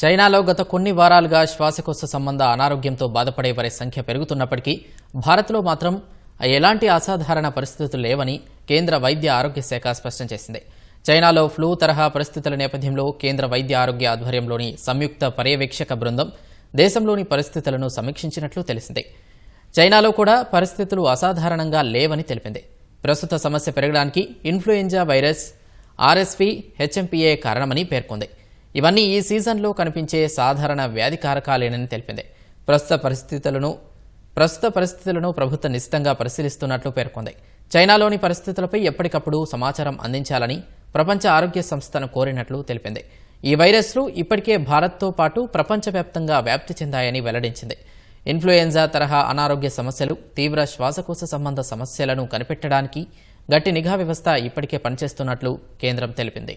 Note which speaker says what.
Speaker 1: చైనాలో గత కొన్ని వారాలుగా శ్వాసకోశ సంబంధ అనారోగ్యంతో బాధపడే వారి సంఖ్య పెరుగుతున్నప్పటికీ భారత్లో మాత్రం ఎలాంటి అసాధారణ పరిస్థితులు లేవని కేంద్ర వైద్య ఆరోగ్య శాఖ స్పష్టం చేసింది. చైనాలో ఫ్లూ తరహా పరిస్థితుల నేపథ్యంలో కేంద్ర వైద్య ఆరోగ్య ఆధ్వర్యంలోని సంయుక్త పర్యవేక్షక బృందం దేశంలోని పరిస్థితులను సమీక్షించినట్లు తెలిసింది. చైనాలో కూడా పరిస్థితులు అసాధారణంగా లేవని తెలిపింది. ప్రస్తుత సమస్య పెరగడానికి ఇన్ఫ్లుయెంజా వైరస్ ఆర్ఎస్వి హెచ్ఎంపీఏ కారణమని పేర్కొంది. ఇవన్నీ ఈ సీజన్లో కనిపించే సాధారణ వ్యాధి కారకాలేనని తెలిపింది. ప్రస్తుత పరిస్థితులను ప్రస్తుత పరిస్థితులను ప్రభుత్వం నిశితంగా పరిశీలిస్తున్నట్లు పేర్కొంది. చైనాలోని పరిస్థితులపై ఎప్పటికప్పుడు సమాచారం అందించాలని ప్రపంచ ఆరోగ్య సంస్థను కోరినట్లు తెలిపింది. ఈ వైరస్లు ఇప్పటికే భారత్తో పాటు ప్రపంచవ్యాప్తంగా వ్యాప్తి చెందాయని వెల్లడించింది. ఇన్ఫ్లుయెంజా తరహా అనారోగ్య సమస్యలు తీవ్ర శ్వాసకోశ సంబంధ సమస్యలను కనిపెట్టడానికి గట్టి నిఘా వ్యవస్థ ఇప్పటికే పనిచేస్తున్నట్లు కేంద్రం తెలిపింది.